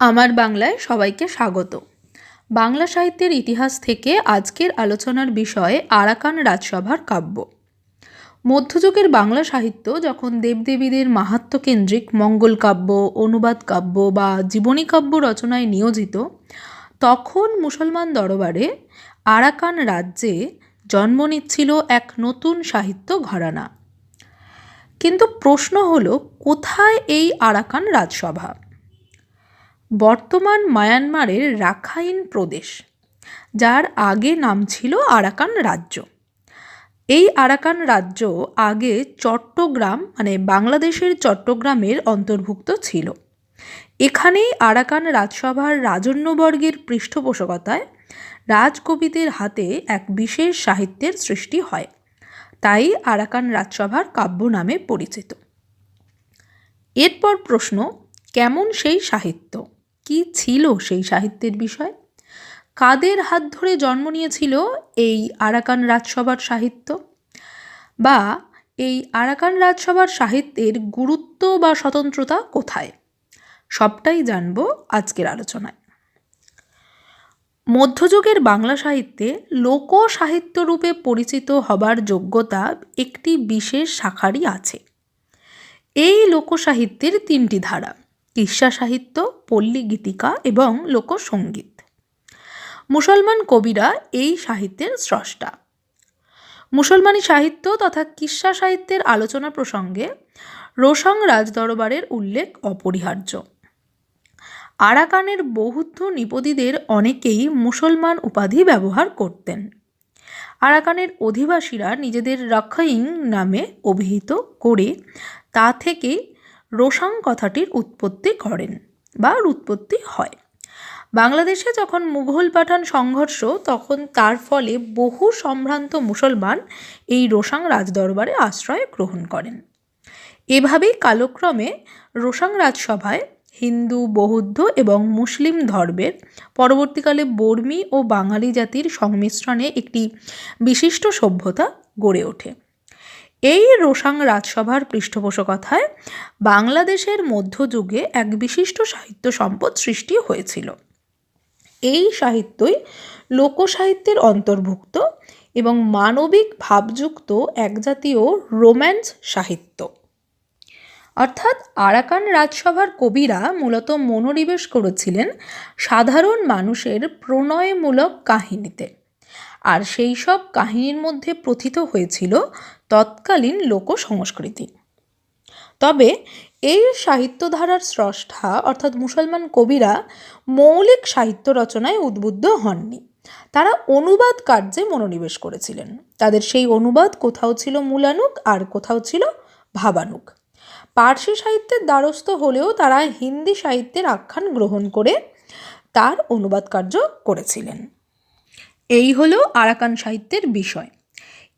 আমার বাংলায় সবাইকে স্বাগত। বাংলা সাহিত্যের ইতিহাস থেকে আজকের আলোচনার বিষয়ে আরাকান রাজসভার কাব্য। মধ্যযুগের বাংলা সাহিত্য যখন দেবদেবীদের মাহাত্ম্যকেন্দ্রিক মঙ্গল কাব্য, অনুবাদ কাব্য বা জীবনী কাব্য রচনায় নিয়োজিত, তখন মুসলমান দরবারে আরাকান রাজ্যে জন্ম নিচ্ছিল এক নতুন সাহিত্য ঘরানা। কিন্তু প্রশ্ন হলো, কোথায় এই আরাকান রাজসভা? বর্তমান মায়ানমারের রাখাইন প্রদেশ, যার আগে নাম ছিল আরাকান রাজ্য। এই আরাকান রাজ্য আগে চট্টগ্রাম মানে বাংলাদেশের চট্টগ্রামের অন্তর্ভুক্ত ছিল। এখানেই আরাকান রাজসভার রাজন্যবর্গের পৃষ্ঠপোষকতায় রাজকবিদের হাতে এক বিশেষ সাহিত্যের সৃষ্টি হয়। তাই আরাকান রাজসভার কাব্য নামে পরিচিত। এরপর প্রশ্ন, কেমন সেই সাহিত্য? কি ছিল সেই সাহিত্যের বিষয়? কাদের হাত ধরে জন্ম নিয়েছিল এই আরাকান রাজসভার সাহিত্য? বা এই আরাকান রাজসভার সাহিত্যের গুরুত্ব বা স্বতন্ত্রতা কোথায়? সবটাই জানব আজকের আলোচনায়। মধ্যযুগের বাংলা সাহিত্যে লোক সাহিত্য রূপে পরিচিত হবার যোগ্যতা একটি বিশেষ শাখারই আছে। এই লোকসাহিত্যের তিনটি ধারা। কিস্সা সাহিত্য পল্লী গীতিকা এবং লোকসঙ্গীত। মুসলমান কবিরা এই সাহিত্যের স্রষ্টা। মুসলমানি সাহিত্য তথা কিস্সা সাহিত্যের আলোচনা প্রসঙ্গে রোশং রাজদরবারের উল্লেখ অপরিহার্য। আরাকানের বৌদ্ধ নিপদীদের অনেকেই মুসলমান উপাধি ব্যবহার করতেন। আরাকানের অধিবাসীরা নিজেদের রাখাইং নামে অভিহিত করে তা থেকে রোশাং কথাটির উৎপত্তি করেন বা উৎপত্তি হয়। বাংলাদেশে যখন মুঘল পাঠান সংঘর্ষ, তখন তার ফলে বহু সম্ভ্রান্ত মুসলমান এই রোশাং রাজদরবারে আশ্রয় গ্রহণ করেন। এভাবেই কালক্রমে রোশাং রাজসভায় হিন্দু, বৌদ্ধ এবং মুসলিম ধর্মের পরবর্তীকালে বর্মী ও বাঙালি জাতির সংমিশ্রণে একটি বিশিষ্ট সভ্যতা গড়ে ওঠে। এই রোসাং রাজসভার পৃষ্ঠপোষকথায় বাংলাদেশের মধ্যযুগে এক বিশিষ্ট সাহিত্য সম্পদ সৃষ্টি হয়েছিল। এই সাহিত্যই লোকসাহিত্যের অন্তর্ভুক্ত এবং মানবিক ভাবযুক্ত এক জাতীয় রোম্যান্স সাহিত্য। অর্থাৎ আরাকান রাজসভার কবিরা মূলত মনোনিবেশ করেছিলেন সাধারণ মানুষের প্রণয়মূলক কাহিনীতে। আর সেই সব কাহিনীর মধ্যে প্রথিত হয়েছিল তৎকালীন লোক সংস্কৃতি তবে এই সাহিত্যধারার স্রষ্টা, অর্থাৎ মুসলমান কবিরা, মৌলিক সাহিত্য রচনায় উদ্বুদ্ধ হননি। তারা অনুবাদ কার্যে মনোনিবেশ করেছিলেন। তাদের সেই অনুবাদ কোথাও ছিল মূলানুক আর কোথাও ছিল ভাবানুক পার্সি সাহিত্যের দ্বারস্থ হলেও তারা হিন্দি সাহিত্যের আখ্যান গ্রহণ করে তার অনুবাদ কার্য করেছিলেন। এই হলো আরাকান সাহিত্যের বিষয়।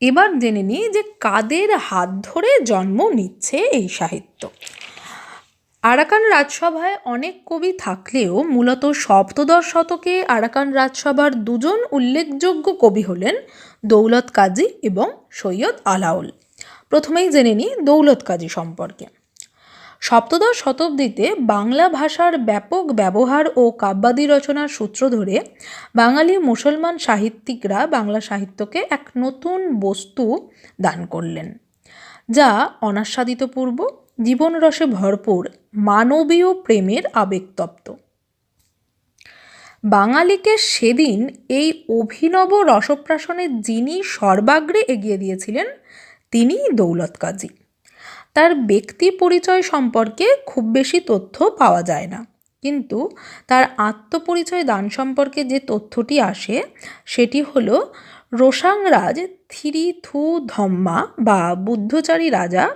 এবার জেনে নিই যে কাদের হাত ধরে জন্ম নিচ্ছে এই সাহিত্য। আরাকান রাজসভায় অনেক কবি থাকলেও মূলত সপ্তদশ শতকে আরাকান রাজসভার দুজন উল্লেখযোগ্য কবি হলেন দৌলত কাজী এবং সৈয়দ আলাউল। প্রথমেই জেনে নিই দৌলত কাজী সম্পর্কে। সপ্তদশ শতাব্দীতে বাংলা ভাষার ব্যাপক ব্যবহার ও কাব্যাদি রচনার সূত্র ধরে বাঙালি মুসলমান সাহিত্যিকরা বাংলা সাহিত্যকে এক নতুন বস্তু দান করলেন, যা অনাস্বাদিতপূর্ব জীবনরসে ভরপুর, মানবীয় প্রেমের আবেগতপ্ত। বাঙালিকে সেদিন এই অভিনব রসপ্রাশনে যিনি সর্বাগ্রে এগিয়ে দিয়েছিলেন তিনি দৌলত কাজী। তার ব্যক্তি পরিচয় সম্পর্কে খুব বেশি তথ্য পাওয়া যায় না। কিন্তু তার আত্মপরিচয় দান সম্পর্কে যে তথ্যটি আসে, সেটি হলো রোসাংরাজ থিরি থু ধম্মা বা বুদ্ধচারী রাজা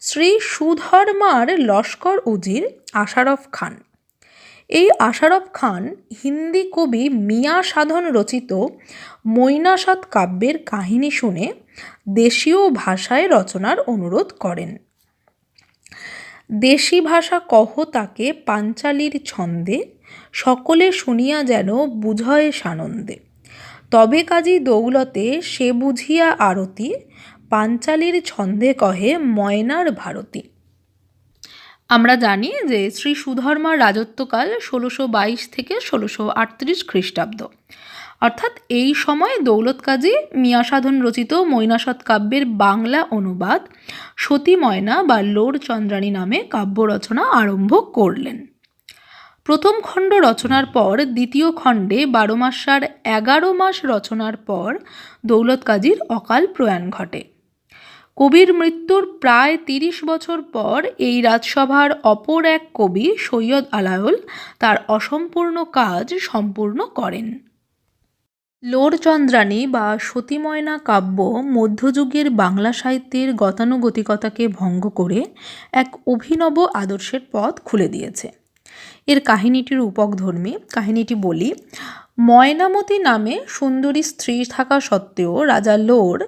শ্রী সুধর্মার লস্কর উজির আশারফ খান। এই আশারফ খান হিন্দি কবি মিয়া সাধন রচিত মৈনাসাদ কাব্যের কাহিনী শুনে দেশীয় ভাষায় রচনার অনুরোধ করেন। দেশি ভাষা কহ তাকে পাঞ্চালির ছন্দে, সকলে শুনিয়া যেন বুঝয় সানন্দে। তবে কাজী দৌলতে সে বুঝিয়া আরতি, পাঞ্চালির ছন্দে কহে ময়নার ভারতী। আমরা জানি যে শ্রী সুধর্মার রাজত্বকাল ষোলোশো বাইশ থেকে ষোলোশো আটত্রিশ খ্রিস্টাব্দ। অর্থাৎ এই সময় দৌলত কাজী মিয়া সাধন রচিত মৈনাসৎ কাব্যের বাংলা অনুবাদ সতী ময়না বা লোর চন্দ্রাণী নামে কাব্য রচনা আরম্ভ করলেন। প্রথম খণ্ড রচনার পর দ্বিতীয় খণ্ডে বারো মাসার এগারো মাস রচনার পর দৌলত কাজীর অকাল প্রয়াণ ঘটে। কবির মৃত্যুর প্রায় তিরিশ বছর পর এই রাজসভার অপর এক কবি সৈয়দ আলায়ল তার অসম্পূর্ণ কাজ সম্পূর্ণ করেন। লোরচন্দ্রাণী বা সতীময়না কাব্য মধ্যযুগের বাংলা সাহিত্যের গতানুগতিকতাকে ভঙ্গ করে এক অভিনব আদর্শের পথ খুলে দিয়েছে। এর কাহিনীটির উপকধর্মী কাহিনীটি বলি, ময়নামতি নামে সুন্দরী স্ত্রী থাকা সত্ত্বেও রাজা লোর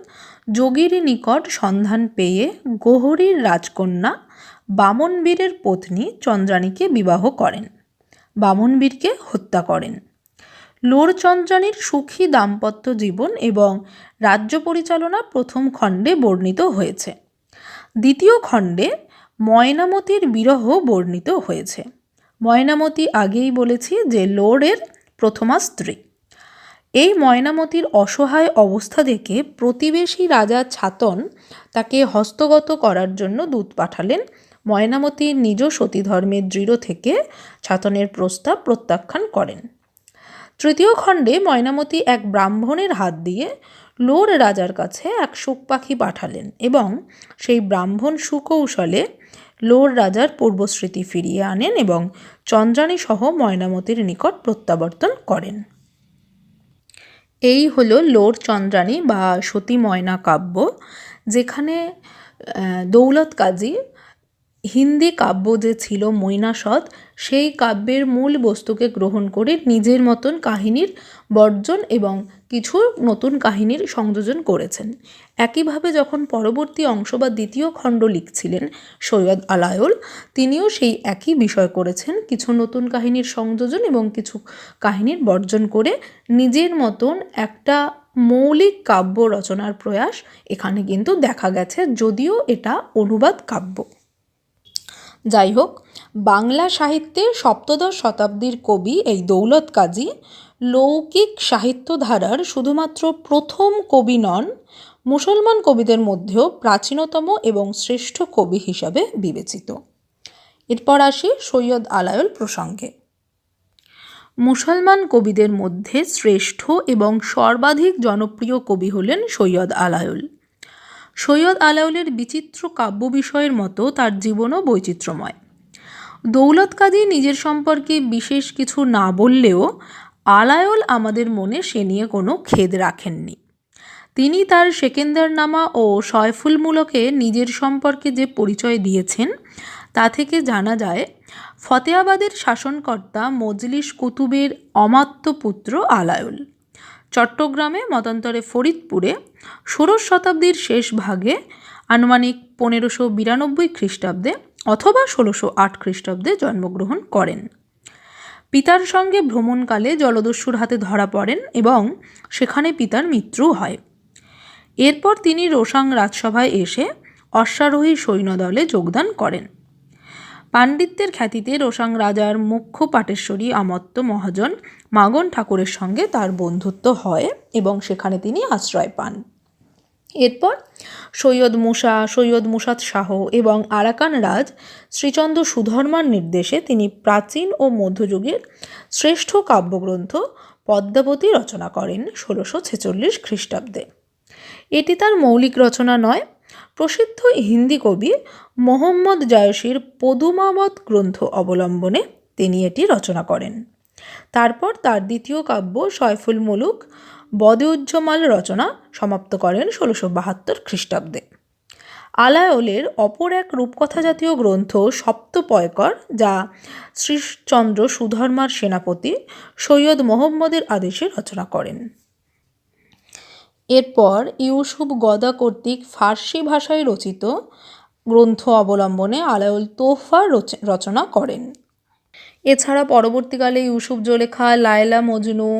যোগীর নিকট সন্ধান পেয়ে গোহরীর রাজকন্যা বামনবীরের পত্নী চন্দ্রাণীকে বিবাহ করেন। বামনবীরকে হত্যা করেন। লোরচন্দ্রাণীর সুখী দাম্পত্য জীবন এবং রাজ্য পরিচালনা প্রথম খণ্ডে বর্ণিত হয়েছে। দ্বিতীয় খণ্ডে ময়নামতির বিরহ বর্ণিত হয়েছে। ময়নামতি আগেই বলেছি যে লোরের প্রথমা স্ত্রী। এই ময়নামতির অসহায় অবস্থা দেখে প্রতিবেশী রাজা ছাতন তাকে হস্তগত করার জন্য দূত পাঠালেন। ময়নামতি নিজ সতীধর্মের দৃঢ় থেকে ছাতনের প্রস্তাব প্রত্যাখ্যান করেন। তৃতীয় খণ্ডে ময়নামতি এক ব্রাহ্মণের হাত দিয়ে লোর রাজার কাছে এক সুখ পাখি পাঠালেন এবং সেই ব্রাহ্মণ সুকৌশলে লোর রাজার পূর্বস্মৃতি ফিরিয়ে আনেন এবং চন্দ্রাণী সহ ময়নামতির নিকট প্রত্যাবর্তন করেন। এই হলো লোর চন্দ্রাণী বা সতী ময়না কাব্য, যেখানে দৌলত কাজী হিন্দি কাব্য যে ছিল মৈনাসৎ সেই কাব্যের মূল বস্তুকে গ্রহণ করে নিজের মতন কাহিনীর বর্জন এবং কিছু নতুন কাহিনীর সংযোজন করেছেন। একইভাবে যখন পরবর্তী অংশ বা দ্বিতীয় খণ্ড লিখছিলেন সৈয়দ আলায়ল, তিনিও সেই একই বিষয় করেছেন, কিছু নতুন কাহিনীর সংযোজন এবং কিছু কাহিনীর বর্জন করে নিজের মতন একটা মৌলিক কাব্য রচনার প্রয়াস এখানে কিন্তু দেখা গেছে, যদিও এটা অনুবাদ কাব্য। যাই হোক বাংলা সাহিত্যের সপ্তদশ শতাব্দীর কবি এই দৌলত কাজী লৌকিক সাহিত্যধারার শুধুমাত্র প্রথম কবি নন, মুসলমান কবিদের মধ্যেও প্রাচীনতম এবং শ্রেষ্ঠ কবি হিসাবে বিবেচিত। এরপর আসি সৈয়দ আলায়ল প্রসঙ্গে। মুসলমান কবিদের মধ্যে শ্রেষ্ঠ এবং সর্বাধিক জনপ্রিয় কবি হলেন সৈয়দ আলায়ল। সৈয়দ আলাউলের বিচিত্র কাব্য বিষয়ের মতো তার জীবনও বৈচিত্র্যময়। দৌলত কাজী নিজের সম্পর্কে বিশেষ কিছু না বললেও আলায়ল আমাদের মনে সে নিয়ে কোনো খেদ রাখেননি। তিনি তার সেকেন্দার নামা ও শয়ফুলমূলকে নিজের সম্পর্কে যে পরিচয় দিয়েছেন, তা থেকে জানা যায়, ফতেয়াবাদের শাসনকর্তা মজলিস কুতুবের অমাত্য পুত্র আলায়ল। চট্টগ্রামে, মতান্তরে ফরিদপুরে, ষোড়শ শতাব্দীর শেষ ভাগে আনুমানিক পনেরোশো বিরানব্বই খ্রিস্টাব্দে অথবা ষোলোশো আট খ্রিস্টাব্দে জন্মগ্রহণ করেন। পিতার সঙ্গে ভ্রমণকালে জলদস্যুর হাতে ধরা পড়েন এবং সেখানে পিতার মৃত্যু হয়। এরপর তিনি রোসাং রাজসভায় এসে অশ্বারোহী সৈন্যদলে যোগদান করেন। পাণ্ডিত্যের খ্যাতিতে রোসাং রাজার মুখ্য পাটেশ্বরী আমত্ত মহাজন মাগন ঠাকুরের সঙ্গে তার বন্ধুত্ব হয় এবং সেখানে তিনি আশ্রয় পান। এরপর সৈয়দ মুসা, সৈয়দ মুসাদ শাহ এবং আরাকান রাজ শ্রীচন্দ্র সুধর্মার নির্দেশে তিনি প্রাচীন ও মধ্যযুগের শ্রেষ্ঠ কাব্যগ্রন্থ পদ্মাবতী রচনা করেন ষোলোশো ছেচল্লিশ খ্রিস্টাব্দে। এটি তার মৌলিক রচনা নয় প্রসিদ্ধ হিন্দি কবি মোহাম্মদ জায়সির পদুমাবত গ্রন্থ অবলম্বনে তিনি এটি রচনা করেন। তারপর তার দ্বিতীয় কাব্য সয়ফুল মুলুক বদেউজ্জমাল রচনা সমাপ্ত করেন ষোলোশো বাহাত্তর খ্রিস্টাব্দে। আলায়লের অপর এক রূপকথা জাতীয় গ্রন্থ সপ্তপয়কর, যা শ্রীচন্দ্র সুধর্মার সেনাপতি সৈয়দ মোহাম্মদের আদেশে রচনা করেন। এরপর ইউসুফ গদা কর্তৃক ফার্সি ভাষায় রচিত গ্রন্থ অবলম্বনে আলাউল তোহফা রচনা করেন। এছাড়া পরবর্তীকালে ইউসুফ জোলেখা, লায়লা মজনু,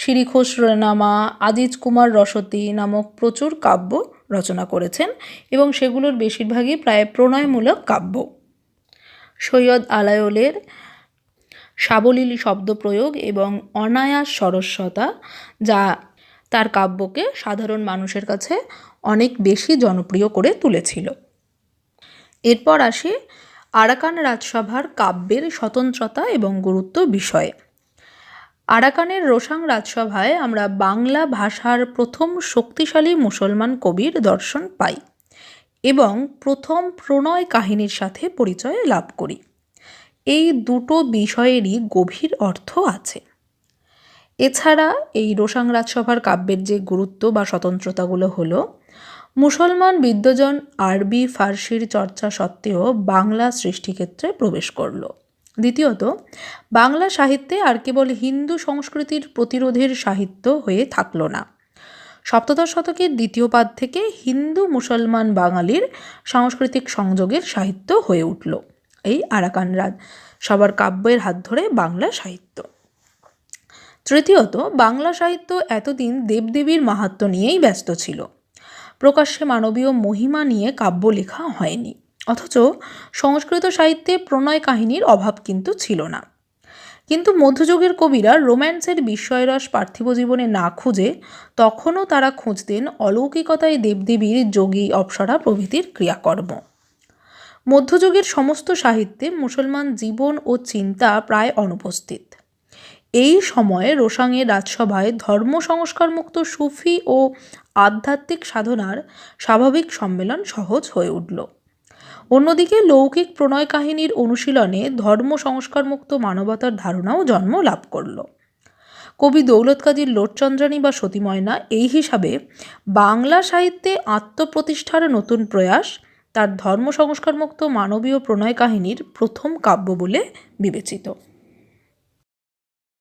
শিরিখোশ নামা আজিজ কুমার রসতী নামক প্রচুর কাব্য রচনা করেছেন এবং সেগুলোর বেশিরভাগই প্রায় প্রণয়মূলক কাব্য। সৈয়দ আলাওলের সাবলীল শব্দপ্রয়োগ এবং অনায়াস সরস্বতা, যা তার কাব্যকে সাধারণ মানুষের কাছে অনেক বেশি জনপ্রিয় করে তুলেছিল। এরপর আসে আরাকান রাজসভার কাব্যের স্বতন্ত্রতা এবং গুরুত্ব বিষয়ে। আরাকানের রোসাং রাজসভায় আমরা বাংলা ভাষার প্রথম শক্তিশালী মুসলমান কবির দর্শন পাই এবং প্রথম প্রণয় কাহিনীর সাথে পরিচয় লাভ করি। এই দুটো বিষয়েরই গভীর অর্থ আছে। এছাড়া এই রোসাং রাজসভার কাব্যের যে গুরুত্ব বা স্বতন্ত্রতাগুলো হলো, মুসলমান বিদ্বজন আরবি ফার্সির চর্চা সত্ত্বেও বাংলা সৃষ্টিক্ষেত্রে প্রবেশ করল। দ্বিতীয়ত, বাংলা সাহিত্যে আর কেবল হিন্দু সংস্কৃতির প্রতিরোধের সাহিত্য হয়ে থাকল না। সপ্তদশ শতকের দ্বিতীয় পাদ থেকে হিন্দু মুসলমান বাঙালির সাংস্কৃতিক সংযোগের সাহিত্য হয়ে উঠল। এই আরাকান রাজ সবার কাব্যের হাত ধরে বাংলা সাহিত্য। তৃতীয়ত, বাংলা সাহিত্য এতদিন দেবদেবীর মাহাত্ম নিয়েই ব্যস্ত ছিল। প্রকাশ্যে মানবীয় মহিমা নিয়ে কাব্য লেখা হয়নি। অথচ সংস্কৃত সাহিত্যে প্রণয় কাহিনীর অভাব কিন্তু ছিল না। কিন্তু মধ্যযুগের কবিরা রোম্যান্সের বিস্ময়রস পার্থিব জীবনে না খুঁজে তখনও তারা খুঁজতেন অলৌকিকতায় দেবদেবীর যোগী অপ্সরা প্রভৃতির ক্রিয়াকর্ম। মধ্যযুগের সমস্ত সাহিত্যে মুসলমান জীবন ও চিন্তা প্রায় অনুপস্থিত। এই সময়ে রোসাংয়ের রাজসভায় ধর্ম সংস্কারমুক্ত সুফি ও আধ্যাত্মিক সাধনার স্বাভাবিক সম্মেলন সহজ হয়ে উঠল। অন্যদিকে লৌকিক প্রণয় কাহিনীর অনুশীলনে ধর্ম সংস্কারমুক্ত মানবতার ধারণাও জন্ম লাভ করল। কবি দৌলত কাজীর লোটচন্দ্রানী বা সতীময়না এই হিসাবে বাংলা সাহিত্যে আত্মপ্রতিষ্ঠার নতুন প্রয়াস তার ধর্ম সংস্কারমুক্ত মানবীয় প্রণয় কাহিনীর প্রথম কাব্য বলে বিবেচিত।